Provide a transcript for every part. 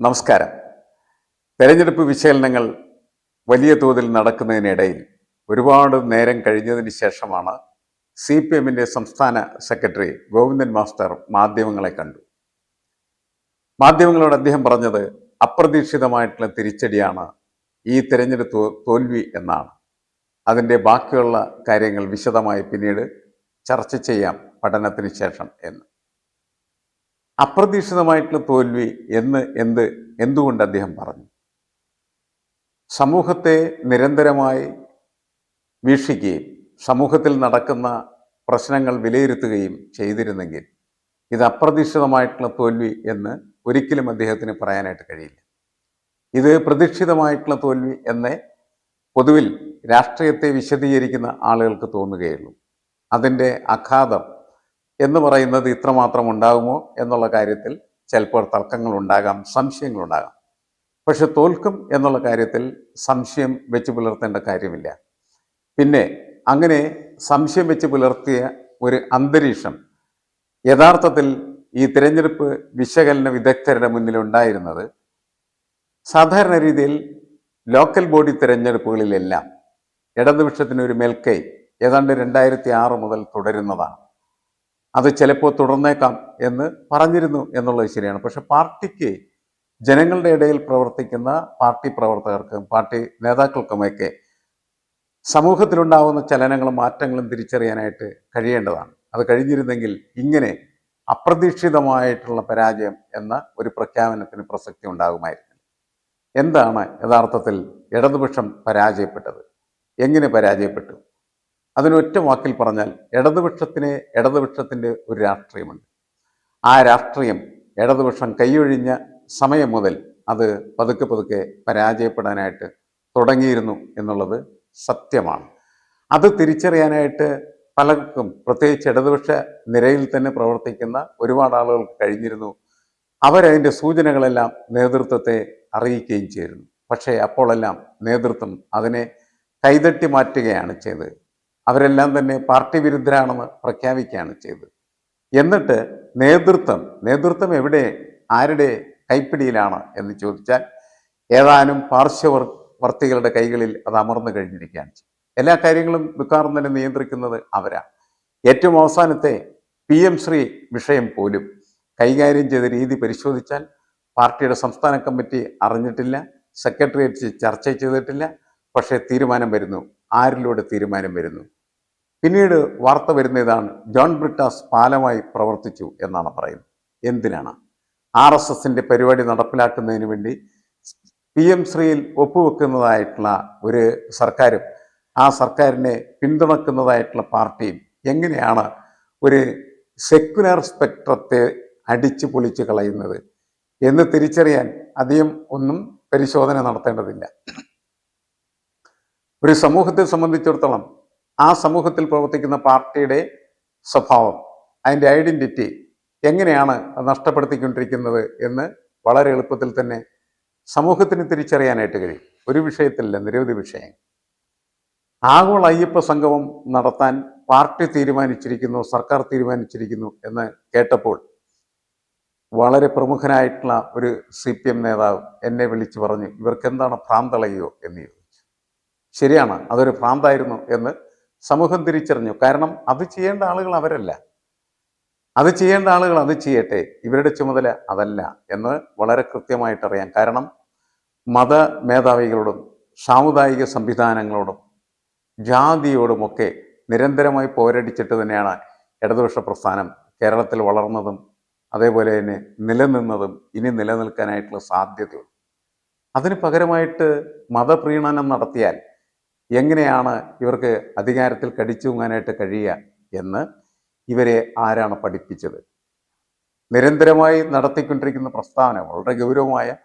നമസ്കാരം. തെരഞ്ഞെടുപ്പ് വിശകലനങ്ങൾ വലിയ തോതിൽ നടക്കുന്നതിനിടയിൽ ഒരുപാട് നേരം കഴിഞ്ഞതിന് ശേഷമാണ് സി പി എമ്മിന്റെ സംസ്ഥാന സെക്രട്ടറി ഗോവിന്ദൻ മാസ്റ്റർ മാധ്യമങ്ങളെ കണ്ടു. മാധ്യമങ്ങളോട് അദ്ദേഹം പറഞ്ഞത് അപ്രതീക്ഷിതമായിട്ടുള്ള തിരിച്ചടിയാണ് ഈ തിരഞ്ഞെടുപ്പ് തോൽവി എന്നാണ്. അതിന്റെ ബാക്കിയുള്ള കാര്യങ്ങൾ വിശദമായി പിന്നീട് ചർച്ച ചെയ്യാം പഠനത്തിന് ശേഷം എന്ന്. അപ്രതീക്ഷിതമായിട്ടുള്ള തോൽവി എന്ന് എന്ത് എന്തുകൊണ്ട് അദ്ദേഹം പറഞ്ഞു? സമൂഹത്തെ നിരന്തരമായി വീക്ഷിക്കുകയും സമൂഹത്തിൽ നടക്കുന്ന പ്രശ്നങ്ങൾ വിലയിരുത്തുകയും ചെയ്തിരുന്നെങ്കിൽ ഇത് അപ്രതീക്ഷിതമായിട്ടുള്ള തോൽവി എന്ന് ഒരിക്കലും അദ്ദേഹത്തിന് പറയാനായിട്ട് കഴിയില്ല. ഇത് പ്രതീക്ഷിതമായിട്ടുള്ള തോൽവി എന്ന് പൊതുവിൽ രാഷ്ട്രീയത്തെ വിശദീകരിക്കുന്ന ആളുകൾക്ക് തോന്നുകയുള്ളൂ. അതിന്റെ അഘാതം എന്ന് പറയുന്നത് ഇത്രമാത്രം ഉണ്ടാകുമോ എന്നുള്ള കാര്യത്തിൽ ചിലപ്പോൾ തർക്കങ്ങളുണ്ടാകാം സംശയങ്ങളുണ്ടാകാം. പക്ഷെ തോൽക്കും എന്നുള്ള കാര്യത്തിൽ സംശയം വെച്ച് പുലർത്തേണ്ട കാര്യമില്ല. പിന്നെ അങ്ങനെ സംശയം വെച്ച് പുലർത്തിയ ഒരു അന്തരീക്ഷം യഥാർത്ഥത്തിൽ ഈ തിരഞ്ഞെടുപ്പ് വിശകലന വിദഗ്ധരുടെ മുന്നിൽ ഉണ്ടായിരുന്നത് സാധാരണ രീതിയിൽ ലോക്കൽ ബോഡി തിരഞ്ഞെടുപ്പുകളിലെല്ലാം ഇടതുപക്ഷത്തിന് ഒരു മേൽക്കൈ ഏതാണ്ട് രണ്ടായിരത്തി ആറ് മുതൽ തുടരുന്നതാണ്. അത് ചിലപ്പോൾ തുടർന്നേക്കാം എന്ന് പറഞ്ഞിരുന്നു എന്നുള്ളത് ശരിയാണ്. പക്ഷെ പാർട്ടിക്ക് ജനങ്ങളുടെ ഇടയിൽ പ്രവർത്തിക്കുന്ന പാർട്ടി പ്രവർത്തകർക്കും പാർട്ടി നേതാക്കൾക്കുമൊക്കെ സമൂഹത്തിലുണ്ടാവുന്ന ചലനങ്ങളും മാറ്റങ്ങളും തിരിച്ചറിയാനായിട്ട് കഴിയേണ്ടതാണ്. അത് കഴിഞ്ഞിരുന്നെങ്കിൽ ഇങ്ങനെ അപ്രതീക്ഷിതമായിട്ടുള്ള പരാജയം എന്ന ഒരു പ്രഖ്യാപനത്തിന് പ്രസക്തി ഉണ്ടാകുമായിരുന്നു. എന്താണ് യഥാർത്ഥത്തിൽ ഇടതുപക്ഷം പരാജയപ്പെട്ടത്? എങ്ങനെ പരാജയപ്പെട്ടു? അതിനൊറ്റ വാക്കിൽ പറഞ്ഞാൽ ഇടതുപക്ഷത്തിന് ഇടതുപക്ഷത്തിന്റെ ഒരു രാഷ്ട്രീയമുണ്ട്. ആ രാഷ്ട്രീയം ഇടതുപക്ഷം കൈയൊഴിഞ്ഞ സമയം മുതൽ അത് പതുക്കെ പതുക്കെ പരാജയപ്പെടാനായിട്ട് തുടങ്ങിയിരുന്നു എന്നുള്ളത് സത്യമാണ്. അത് തിരിച്ചറിയാനായിട്ട് പലർക്കും പ്രത്യേകിച്ച് ഇടതുപക്ഷ നിരയിൽ തന്നെ പ്രവർത്തിക്കുന്ന ഒരുപാട് ആളുകൾക്ക് കഴിഞ്ഞിരുന്നു. അവരതിന്റെ സൂചനകളെല്ലാം നേതൃത്വത്തെ അറിയിക്കുകയും ചെയ്തിരുന്നു. പക്ഷേ അപ്പോഴെല്ലാം നേതൃത്വം അതിനെ കൈതട്ടി മാറ്റുകയാണ് ചെയ്തത്. അവരെല്ലാം തന്നെ പാർട്ടി വിരുദ്ധരാണെന്ന് പ്രഖ്യാപിക്കുകയാണ് ചെയ്തത്. എന്നിട്ട് നേതൃത്വം നേതൃത്വം എവിടെ ആരുടെ കൈപ്പിടിയിലാണ് എന്ന് ചോദിച്ചാൽ ഏതാനും പാർശ്വവർത്തികളുടെ കൈകളിൽ അത് അമർന്നു കഴിഞ്ഞിരിക്കുകയാണ് എല്ലാ കാര്യങ്ങളും മിക്കവാറും തന്നെ നിയന്ത്രിക്കുന്നത് അവരാണ് ഏറ്റവും അവസാനത്തെ പി എം ശ്രീ വിഷയം പോലും കൈകാര്യം ചെയ്ത രീതി പരിശോധിച്ചാൽ പാർട്ടിയുടെ സംസ്ഥാന കമ്മിറ്റി അറിഞ്ഞിട്ടില്ല സെക്രട്ടേറിയറ്റ് ചർച്ച ചെയ്തിട്ടില്ല പക്ഷേ തീരുമാനം വരുന്നു. ആരിലൂടെ തീരുമാനം വരുന്നു? പിന്നീട് വാർത്ത വരുന്ന ഇതാണ് ജോൺ ബ്രിട്ടാസ് പാലമായി പ്രവർത്തിച്ചു എന്നാണ് പറയുന്നത്. എന്തിനാണ്? ആർ എസ് എസിന്റെ പരിപാടി നടപ്പിലാക്കുന്നതിന് വേണ്ടി പി എം ശ്രീയിൽ ഒപ്പുവെക്കുന്നതായിട്ടുള്ള ഒരു സർക്കാരും ആ സർക്കാരിനെ പിന്തുണക്കുന്നതായിട്ടുള്ള പാർട്ടിയും എങ്ങനെയാണ് ഒരു സെക്യുലർ സ്പെക്ട്രത്തെ അടിച്ചു പൊളിച്ച് കളയുന്നത് എന്ന് തിരിച്ചറിയാൻ അധികം ഒന്നും പരിശോധന നടത്തേണ്ടതില്ല. ഒരു സമൂഹത്തെ സംബന്ധിച്ചിടത്തോളം ആ സമൂഹത്തിൽ പ്രവർത്തിക്കുന്ന പാർട്ടിയുടെ സ്വഭാവം അതിന്റെ ഐഡന്റിറ്റി എങ്ങനെയാണ് നഷ്ടപ്പെടുത്തിക്കൊണ്ടിരിക്കുന്നത് എന്ന് വളരെ എളുപ്പത്തിൽ തന്നെ സമൂഹത്തിന് തിരിച്ചറിയാനായിട്ട് കഴിയും. ഒരു വിഷയത്തിലല്ല നിരവധി വിഷയങ്ങൾ. ആഗോള അയ്യപ്പ സംഗമം നടത്താൻ പാർട്ടി തീരുമാനിച്ചിരിക്കുന്നു സർക്കാർ തീരുമാനിച്ചിരിക്കുന്നു എന്ന് കേട്ടപ്പോൾ വളരെ പ്രമുഖനായിട്ടുള്ള ഒരു സി പി എം നേതാവ് എന്നെ വിളിച്ചു പറഞ്ഞു ഇവർക്ക് എന്താണ് ഭ്രാന്തളയോ? എന്ന് ചോദിച്ചു. ശരിയാണ് അതൊരു ഭ്രാന്തായിരുന്നു എന്ന് സമൂഹം തിരിച്ചറിഞ്ഞു. കാരണം അത് ചെയ്യേണ്ട ആളുകൾ അവരല്ല. അത് ചെയ്യേണ്ട ആളുകൾ അത് ചെയ്യട്ടെ. ഇവരുടെ ചുമതല അതല്ല എന്ന് വളരെ കൃത്യമായിട്ടറിയാം. കാരണം മത മേധാവികളോടും സാമുദായിക സംവിധാനങ്ങളോടും ജാതിയോടുമൊക്കെ നിരന്തരമായി പോരടിച്ചിട്ട് തന്നെയാണ് ഇടതുപക്ഷ പ്രസ്ഥാനം കേരളത്തിൽ വളർന്നതും അതേപോലെ തന്നെ നിലനിന്നതും ഇനി നിലനിൽക്കാനായിട്ടുള്ള സാധ്യതയുണ്ട് അതിന് പകരമായിട്ട് മതപ്രീണനം നടത്തിയാൽ എങ്ങനെയാണ് ഇവർക്ക് അധികാരത്തിൽ കടിച്ചൂങ്ങാനായിട്ട് കഴിയുക എന്ന് ഇവരെ ആരാണ് പഠിപ്പിച്ചത്? നിരന്തരമായി നടത്തിക്കൊണ്ടിരിക്കുന്ന പ്രസ്താവന വളരെ ഗൗരവമായ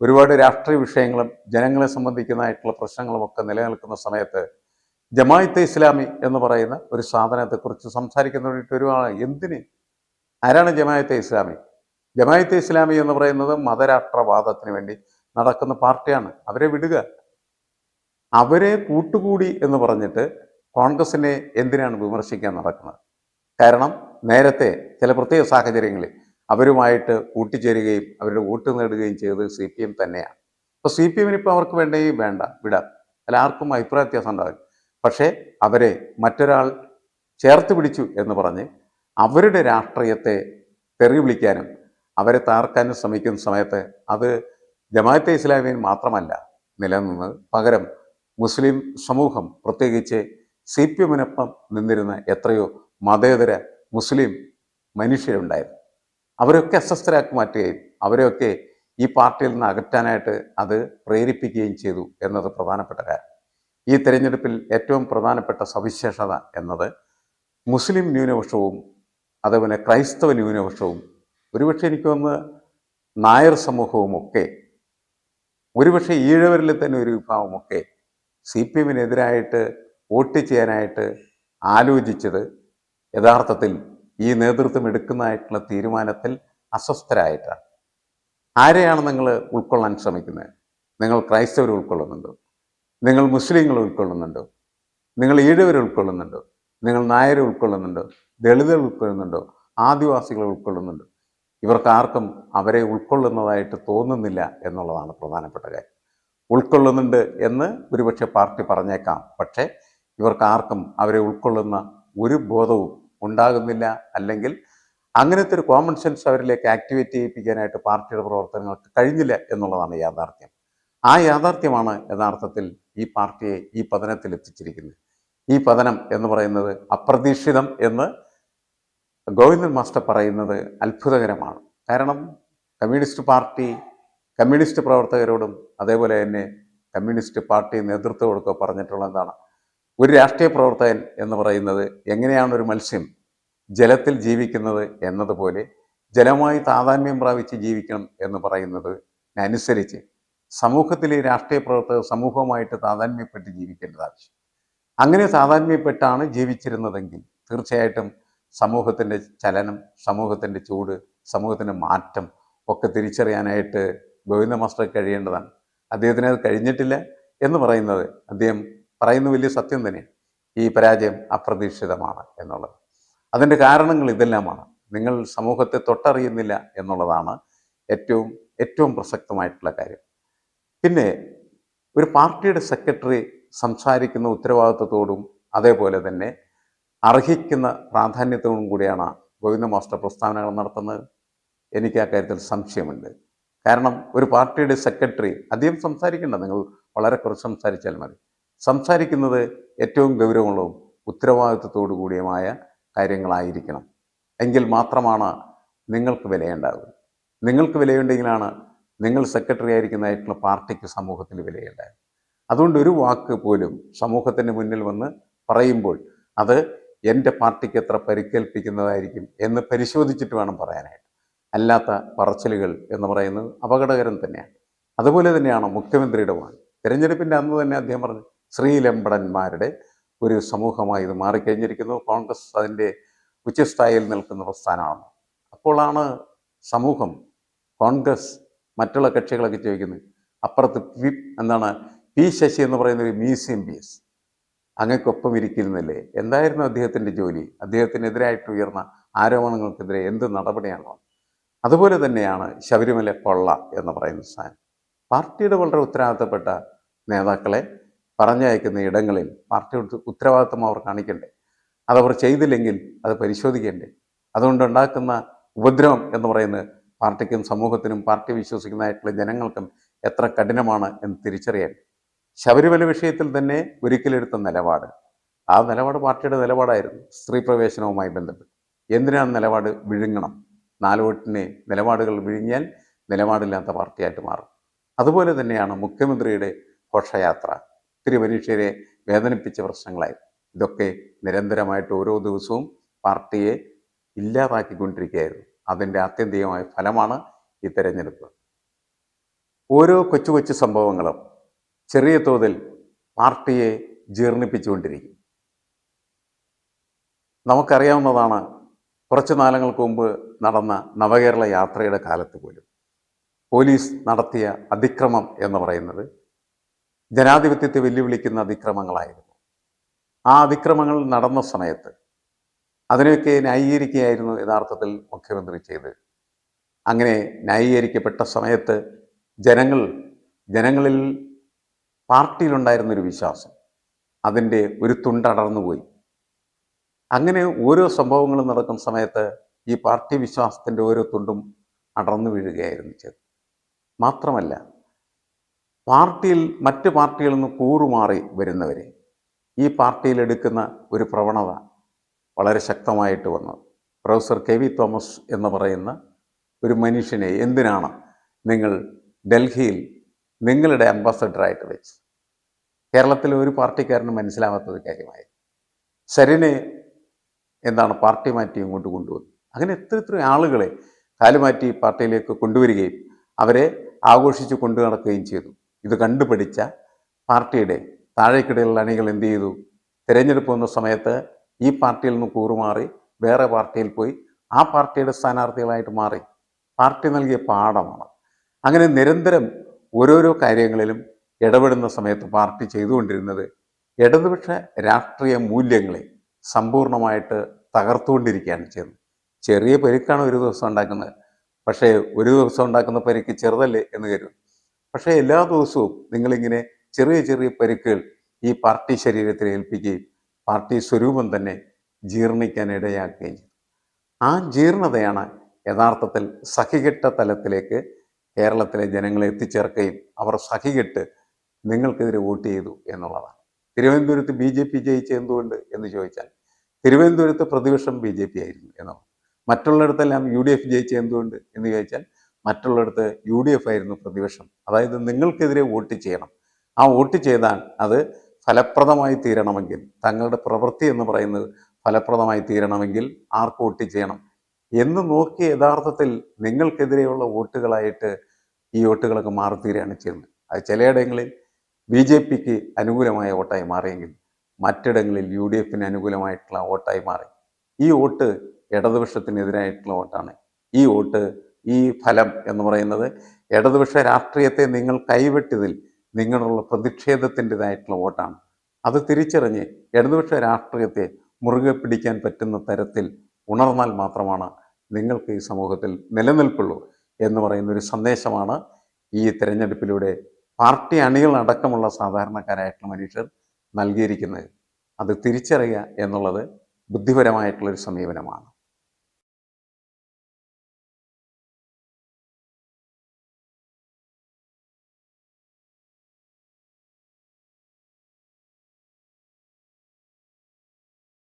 ഒരുപാട് രാഷ്ട്രീയ വിഷയങ്ങളും ജനങ്ങളെ സംബന്ധിക്കുന്നതായിട്ടുള്ള പ്രശ്നങ്ങളും ഒക്കെ നിലനിൽക്കുന്ന സമയത്ത് ജമായത്തെ ഇസ്ലാമി എന്ന് പറയുന്ന ഒരു സാധനത്തെക്കുറിച്ച് സംസാരിക്കുന്ന വേണ്ടിയിട്ട് ഒരുപാട് എന്തിന്? ആരാണ് ജമായത്തെ ഇസ്ലാമി? ജമായത്തെ ഇസ്ലാമി എന്ന് പറയുന്നത് മതരാഷ്ട്രവാദത്തിന് വേണ്ടി നടക്കുന്ന പാർട്ടിയാണ്. അവരെ വിടുക. അവരെ കൂട്ടുകൂടി എന്ന് പറഞ്ഞിട്ട് കോൺഗ്രസിനെ എന്തിനാണ് വിമർശിക്കാൻ നടക്കുന്നത്? കാരണം നേരത്തെ ചില പ്രത്യേക സാഹചര്യങ്ങളിൽ അവരുമായിട്ട് കൂട്ടിച്ചേരുകയും അവരുടെ വോട്ട് നേടുകയും ചെയ്തത് സി പി എം തന്നെയാണ്. അപ്പോൾ സി പി എമ്മിന് ഇപ്പോൾ അവർക്ക് വേണ്ടേ? വേണ്ട. വിടാം. അല്ല ആർക്കും അഭിപ്രായ വ്യത്യാസം ഉണ്ടാവില്ല. പക്ഷേ അവരെ മറ്റൊരാൾ ചേർത്ത് പിടിച്ചു എന്ന് പറഞ്ഞ് അവരുടെ രാഷ്ട്രീയത്തെ തെറി വിളിക്കാനും അവരെ താർക്കാനും ശ്രമിക്കുന്ന സമയത്ത് അത് ജമാഅത്തെ ഇസ്ലാമിയൻ മാത്രമല്ല നിലനിന്നത്. പകരം മുസ്ലിം സമൂഹം പ്രത്യേകിച്ച് സി പി എമ്മിനൊപ്പം നിന്നിരുന്ന എത്രയോ മതേതര മുസ്ലിം മനുഷ്യരുണ്ടായിരുന്നു. അവരൊക്കെ അസ്വസ്ഥരാക്കി മാറ്റുകയും അവരെയൊക്കെ ഈ പാർട്ടിയിൽ നിന്ന് അകറ്റാനായിട്ട് അത് പ്രേരിപ്പിക്കുകയും ചെയ്തു എന്നത് പ്രധാനപ്പെട്ട കാര്യം. ഈ തെരഞ്ഞെടുപ്പിൽ ഏറ്റവും പ്രധാനപ്പെട്ട സവിശേഷത എന്നത് മുസ്ലിം ന്യൂനപക്ഷവും അതേപോലെ ക്രൈസ്തവ ന്യൂനപക്ഷവും ഒരുപക്ഷെ എനിക്ക് വന്ന് നായർ സമൂഹവുമൊക്കെ ഒരുപക്ഷെ ഈഴവരിൽ തന്നെ ഒരു വിഭാഗമൊക്കെ സി പി എമ്മിനെതിരായിട്ട് വോട്ട് ചെയ്യാനായിട്ട് ആലോചിച്ചത് യഥാർത്ഥത്തിൽ ഈ നേതൃത്വം എടുക്കുന്നതായിട്ടുള്ള തീരുമാനത്തിൽ അസ്വസ്ഥരായിട്ടാണ്. ആരെയാണ് നിങ്ങൾ ഉൾക്കൊള്ളാൻ ശ്രമിക്കുന്നത്? നിങ്ങൾ ക്രൈസ്തവർ ഉൾക്കൊള്ളുന്നുണ്ടോ? നിങ്ങൾ മുസ്ലിങ്ങൾ ഉൾക്കൊള്ളുന്നുണ്ടോ? നിങ്ങൾ ഈഴവർ ഉൾക്കൊള്ളുന്നുണ്ടോ? നിങ്ങൾ നായരെ ഉൾക്കൊള്ളുന്നുണ്ടോ? ദളിതർ ഉൾക്കൊള്ളുന്നുണ്ടോ? ആദിവാസികളെ ഉൾക്കൊള്ളുന്നുണ്ടോ? ഇവർക്ക് ആർക്കും അവരെ ഉൾക്കൊള്ളുന്നതായിട്ട് തോന്നുന്നില്ല എന്നുള്ളതാണ് പ്രധാനപ്പെട്ട കാര്യം. ഉൾക്കൊള്ളുന്നുണ്ട് എന്ന് ഒരുപക്ഷെ പാർട്ടി പറഞ്ഞേക്കാം. പക്ഷേ ഇവർക്ക് ആർക്കും അവരെ ഉൾക്കൊള്ളുന്ന ഒരു ബോധവും ഉണ്ടാകുന്നില്ല. അല്ലെങ്കിൽ അങ്ങനത്തെ ഒരു കോമൺ സെൻസ് അവരിലേക്ക് ആക്ടിവേറ്റ് ചെയ്യിപ്പിക്കാനായിട്ട് പാർട്ടിയുടെ പ്രവർത്തനങ്ങൾക്ക് കഴിഞ്ഞില്ല എന്നുള്ളതാണ് യാഥാർത്ഥ്യം. ആ യാഥാർത്ഥ്യമാണ് യഥാർത്ഥത്തിൽ ഈ പാർട്ടിയെ ഈ പതനത്തിൽ എത്തിച്ചിരിക്കുന്നത്. ഈ പതനം എന്ന് പറയുന്നത് അപ്രതീക്ഷിതം എന്ന് ഗോവിന്ദൻ മാസ്റ്റർ പറയുന്നത് അത്ഭുതകരമാണ്. കാരണം കമ്മ്യൂണിസ്റ്റ് പാർട്ടി കമ്മ്യൂണിസ്റ്റ് പ്രവർത്തകരോടും അതേപോലെ തന്നെ കമ്മ്യൂണിസ്റ്റ് പാർട്ടി നേതൃത്വത്തോടൊക്കെ പറഞ്ഞിട്ടുള്ള എന്താണ് ഒരു രാഷ്ട്രീയ പ്രവർത്തകൻ എന്ന് പറയുന്നത് എങ്ങനെയാണ് ഒരു മത്സ്യം? ജലത്തിൽ ജീവിക്കുന്നത് എന്നതുപോലെ ജലമായി താതാന്മ്യം പ്രാപിച്ച് ജീവിക്കണം എന്ന് പറയുന്നത് അനുസരിച്ച് സമൂഹത്തിലെ രാഷ്ട്രീയ പ്രവർത്തകർ സമൂഹവുമായിട്ട് താതാന്മ്യപ്പെട്ട് ജീവിക്കേണ്ടത് ആവശ്യം. അങ്ങനെ താതാന്മ്യപ്പെട്ടാണ് ജീവിച്ചിരുന്നതെങ്കിൽ തീർച്ചയായിട്ടും സമൂഹത്തിന്റെ ചലനം സമൂഹത്തിന്റെ ചൂട് സമൂഹത്തിന്റെ മാറ്റം ഒക്കെ തിരിച്ചറിയാനായിട്ട് ഗോവിന്ദ മാസ്റ്റർ കഴിയേണ്ടതാണ്. അദ്ദേഹത്തിന് അത് കഴിഞ്ഞിട്ടില്ല എന്ന് പറയുന്നത് അദ്ദേഹം പറയുന്ന വലിയ സത്യം തന്നെയാണ്. ഈ പരാജയം അപ്രതീക്ഷിതമാണ് എന്നുള്ളത്. അതിന്റെ കാരണങ്ങൾ ഇതെല്ലാമാണ്. നിങ്ങൾ സമൂഹത്തെ തൊട്ടറിയുന്നില്ല എന്നുള്ളതാണ് ഏറ്റവും ഏറ്റവും പ്രസക്തമായിട്ടുള്ള കാര്യം. പിന്നെ ഒരു പാർട്ടിയുടെ സെക്രട്ടറി സംസാരിക്കുന്ന ഉത്തരവാദിത്വത്തോടും അതേപോലെ തന്നെ അർഹിക്കുന്ന പ്രാധാന്യത്തോടും കൂടിയാണ് ഗോവിന്ദ മാസ്റ്റർ പ്രസ്താവനകൾ നടത്തുന്നത്. എനിക്ക് ആ കാര്യത്തിൽ സംശയമുണ്ട്. കാരണം ഒരു പാർട്ടിയുടെ സെക്രട്ടറി അധികം സംസാരിക്കേണ്ട നിങ്ങൾ വളരെ കുറച്ച് സംസാരിച്ചാൽ മതി. സംസാരിക്കുന്നത് ഏറ്റവും ഗൗരവമുള്ളതും ഉത്തരവാദിത്വത്തോടു കൂടിയുമായ കാര്യങ്ങളായിരിക്കണം. എങ്കിൽ മാത്രമാണ് നിങ്ങൾക്ക് വിലയുണ്ടാവുക. നിങ്ങൾക്ക് വിലയുണ്ടെങ്കിലാണ് നിങ്ങൾ സെക്രട്ടറി ആയിരിക്കുന്നതായിട്ടുള്ള പാർട്ടിക്ക് സമൂഹത്തിൽ വിലയുണ്ടാകും അതുകൊണ്ട് ഒരു വാക്ക് പോലും സമൂഹത്തിന് മുന്നിൽ വന്ന് പറയുമ്പോൾ അത് എന്റെ പാർട്ടിക്ക് എത്ര പരിക്കേൽപ്പിക്കുന്നതായിരിക്കും എന്ന് പരിശോധിച്ചിട്ട് വേണം പറയാനായിട്ട്. അല്ലാത്ത പറച്ചിലുകൾ എന്ന് പറയുന്നത് അപകടകരം തന്നെയാണ്. അതുപോലെ തന്നെയാണ് മുഖ്യമന്ത്രിയുടെ വാങ്ങി തിരഞ്ഞെടുപ്പിന്റെ അന്ന് തന്നെ അദ്ദേഹം പറഞ്ഞു ശ്രീലമ്പടന്മാരുടെ ഒരു സമൂഹമായി ഇത് മാറിക്കഴിഞ്ഞിരിക്കുന്നു. കോൺഗ്രസ് അതിന്റെ ഉച്ചസ്ഥായിൽ നിൽക്കുന്ന പ്രസ്ഥാനമാണ്. അപ്പോഴാണ് സമൂഹം കോൺഗ്രസ് മറ്റുള്ള കക്ഷികളൊക്കെ ചോദിക്കുന്നത് അപ്പുറത്ത് പി എന്താണ് പി ശശി എന്ന് പറയുന്ന ഒരു മ്യൂസിയം പീസ് അങ്ങക്കൊപ്പം ഇരിക്കുന്നില്ലേ? എന്തായിരുന്നു അദ്ദേഹത്തിന്റെ ജോലി? അദ്ദേഹത്തിനെതിരായിട്ട് ഉയർന്ന ആരോപണങ്ങൾക്കെതിരെ എന്ത് നടപടിയാണോ അതുപോലെ തന്നെയാണ് ശബരിമല കൊള്ള എന്ന് പറയുന്ന സാധനം. പാർട്ടിയുടെ വളരെ ഉത്തരവാദിത്തപ്പെട്ട നേതാക്കളെ പറഞ്ഞയക്കുന്ന ഇടങ്ങളിൽ പാർട്ടിയുടെ ഉത്തരവാദിത്തം അവർ കാണിക്കണ്ടേ? അതവർ ചെയ്തില്ലെങ്കിൽ അത് പരിശോധിക്കേണ്ടേ? അതുകൊണ്ടുണ്ടാക്കുന്ന ഉപദ്രവം എന്ന് പറയുന്നത് പാർട്ടിക്കും സമൂഹത്തിനും പാർട്ടി വിശ്വസിക്കുന്നതായിട്ടുള്ള ജനങ്ങൾക്കും എത്ര കഠിനമാണ് എന്ന് തിരിച്ചറിയാൻ ശബരിമല വിഷയത്തിൽ തന്നെ ഒരിക്കലെടുത്ത നിലപാട്. ആ നിലപാട് പാർട്ടിയുടെ നിലപാടായിരുന്നു. സ്ത്രീ പ്രവേശനവുമായി ബന്ധപ്പെട്ട്. എന്തിനാണ് നിലപാട് വിഴുങ്ങണം? നാലുവോട്ടിനെ നിലപാടുകൾ വിഴിഞ്ഞാൽ നിലപാടില്ലാത്ത പാർട്ടിയായിട്ട് മാറും. അതുപോലെ തന്നെയാണ് മുഖ്യമന്ത്രിയുടെ ഘോഷയാത്ര. ഒത്തിരി മനുഷ്യരെ വേദനിപ്പിച്ച പ്രശ്നങ്ങളായി. ഇതൊക്കെ നിരന്തരമായിട്ട് ഓരോ ദിവസവും പാർട്ടിയെ ഇല്ലാതാക്കിക്കൊണ്ടിരിക്കുകയായിരുന്നു. അതിന്റെ ആത്യന്തികമായ ഫലമാണ് ഈ തെരഞ്ഞെടുപ്പ്. ഓരോ കൊച്ചു കൊച്ചു സംഭവങ്ങളും ചെറിയ തോതിൽ പാർട്ടിയെ ജീർണിപ്പിച്ചുകൊണ്ടിരിക്കും. നമുക്കറിയാവുന്നതാണ് കുറച്ച് നാലങ്ങൾക്ക് മുമ്പ് നടന്ന നവകേരള യാത്രയുടെ കാലത്ത് പോലും പോലീസ് നടത്തിയ അതിക്രമം എന്ന് പറയുന്നത് ജനാധിപത്യത്തെ വെല്ലുവിളിക്കുന്ന അതിക്രമങ്ങളായിരുന്നു. ആ അതിക്രമങ്ങൾ നടന്ന സമയത്ത് അതിനെയൊക്കെ ന്യായീകരിക്കുകയായിരുന്നു യഥാർത്ഥത്തിൽ മുഖ്യമന്ത്രി ചെയ്ത്. അങ്ങനെ ന്യായീകരിക്കപ്പെട്ട സമയത്ത് ജനങ്ങൾ ജനങ്ങളിൽ പാർട്ടിയിലുണ്ടായിരുന്നൊരു വിശ്വാസം അതിന്റെ ഒരു തുണ്ടടർന്നുപോയി. അങ്ങനെ ഓരോ സംഭവങ്ങളും നടക്കുന്ന സമയത്ത് ഈ പാർട്ടി വിശ്വാസത്തിന്റെ ഓരോ തുണ്ടും അടർന്നു വീഴുകയായിരുന്നു ചെയ്തത്. മാത്രമല്ല പാർട്ടിയിൽ മറ്റ് പാർട്ടികളിൽ നിന്ന് കൂറുമാറി വരുന്നവരെ ഈ പാർട്ടിയിൽ എടുക്കുന്ന ഒരു പ്രവണത വളരെ ശക്തമായിട്ട് വന്നത് പ്രൊഫസർ കെ വി തോമസ് എന്ന് പറയുന്ന ഒരു മനുഷ്യനെ എന്തിനാണ് നിങ്ങൾ ഡൽഹിയിൽ നിങ്ങളുടെ അംബാസഡറായിട്ട് വെച്ച് കേരളത്തിലെ ഒരു പാർട്ടിക്കാരന് മനസ്സിലാവാത്തൊരു കാര്യമായി സരിനെ എന്താണ് പാർട്ടി മാറ്റി ഇങ്ങോട്ട് കൊണ്ടുവന്നു അങ്ങനെ എത്ര എത്ര ആളുകളെ കാലുമാറ്റി പാർട്ടിയിലേക്ക് കൊണ്ടുവരികയും അവരെ ആഘോഷിച്ച് കൊണ്ടു നടക്കുകയും ചെയ്തു. ഇത് കണ്ടുപിടിച്ച പാർട്ടിയുടെ താഴേക്കിടയിലുള്ള അണികൾ എന്ത് ചെയ്തു? തിരഞ്ഞെടുപ്പ് വന്ന സമയത്ത് ഈ പാർട്ടിയിൽ നിന്ന് കൂറുമാറി വേറെ പാർട്ടിയിൽ പോയി ആ പാർട്ടിയുടെ സ്ഥാനാർത്ഥികളായിട്ട് മാറി. പാർട്ടി നൽകിയ പാഠമാണ്. അങ്ങനെ നിരന്തരം ഓരോരോ കാര്യങ്ങളിലും ഇടപെടുന്ന സമയത്ത് പാർട്ടി ചെയ്തുകൊണ്ടിരുന്നത് ഇടതുപക്ഷ രാഷ്ട്രീയ മൂല്യങ്ങളെ സമ്പൂർണമായിട്ട് തകർത്തുകൊണ്ടിരിക്കുകയാണ് ചെയ്യുന്നത് ചെറിയ പരിക്കാണ് ഒരു ദിവസം ഉണ്ടാക്കുന്നത്. പക്ഷേ ഒരു ദിവസം ഉണ്ടാക്കുന്ന പരിക്ക് ചെറുതല്ലേ എന്ന് കരുതും. പക്ഷേ എല്ലാ ദിവസവും നിങ്ങളിങ്ങനെ ചെറിയ ചെറിയ പരിക്കുകൾ ഈ പാർട്ടി ശരീരത്തിൽ ഏൽപ്പിക്കുകയും പാർട്ടി സ്വരൂപം തന്നെ ജീർണിക്കാൻ ഇടയാക്കുകയും ചെയ്തു ആ ജീർണതയാണ് യഥാർത്ഥത്തിൽ സഹികെട്ട തലത്തിലേക്ക് കേരളത്തിലെ ജനങ്ങളെ എത്തിച്ചേർക്കുകയും അവർ സഹികെട്ട് നിങ്ങൾക്കെതിരെ വോട്ട് ചെയ്തു എന്നുള്ളതാണ്. തിരുവനന്തപുരത്ത് ബി ജെ പി ജയിച്ച എന്തുകൊണ്ട് എന്ന് ചോദിച്ചാൽ തിരുവനന്തപുരത്ത് പ്രതിപക്ഷം ബി ജെ പി ആയിരുന്നു എന്നുള്ളത് മറ്റുള്ളിടത്തെല്ലാം യു ഡി എഫ് ജയിച്ച എന്തുകൊണ്ട് എന്ന് ചോദിച്ചാൽ മറ്റുള്ളിടത്ത് യു ഡി എഫ് ആയിരുന്നു പ്രതിപക്ഷം. അതായത് നിങ്ങൾക്കെതിരെ വോട്ട് ചെയ്യണം. ആ വോട്ട് ചെയ്താൽ അത് ഫലപ്രദമായി തീരണമെങ്കിൽ തങ്ങളുടെ പ്രവൃത്തി എന്ന് പറയുന്നത് ഫലപ്രദമായി തീരണമെങ്കിൽ ആർക്ക് വോട്ട് ചെയ്യണം? എന്ന് നോക്കി യഥാർത്ഥത്തിൽ നിങ്ങൾക്കെതിരെയുള്ള വോട്ടുകളായിട്ട് ഈ വോട്ടുകളൊക്കെ മാറിത്തീരുകയാണ് ചെയ്യുന്നത്. അത് ചിലയിടങ്ങളിൽ ബി ജെ പിക്ക് അനുകൂലമായ വോട്ടായി മാറിയെങ്കിൽ മറ്റിടങ്ങളിൽ യു ഡി എഫിന് അനുകൂലമായിട്ടുള്ള വോട്ടായി മാറി. ഈ വോട്ട് ഇടതുപക്ഷത്തിനെതിരായിട്ടുള്ള വോട്ടാണ്. ഈ വോട്ട് ഈ ഫലം എന്ന് പറയുന്നത് ഇടതുപക്ഷ രാഷ്ട്രീയത്തെ നിങ്ങൾ കൈവിട്ടതിൽ നിങ്ങളുള്ള പ്രതിഷേധത്തിന്റെതായിട്ടുള്ള വോട്ടാണ്. അത് തിരിച്ചറിഞ്ഞ് ഇടതുപക്ഷ രാഷ്ട്രീയത്തെ മുറുകെ പിടിക്കാൻ പറ്റുന്ന തരത്തിൽ ഉണർന്നാൽ മാത്രമാണ് നിങ്ങൾക്ക് ഈ സമൂഹത്തിൽ നിലനിൽപ്പുള്ളൂ എന്ന് പറയുന്ന ഒരു സന്ദേശമാണ് ഈ തിരഞ്ഞെടുപ്പിലൂടെ പാർട്ടി അണികൾ അണികളടക്കമുള്ള സാധാരണക്കാരായിട്ടുള്ള മനുഷ്യർ നൽകിയിരിക്കുന്നത്. അത് തിരിച്ചറിയുക എന്നുള്ളത് ബുദ്ധിപരമായിട്ടുള്ളൊരു സമീപനമാണ്.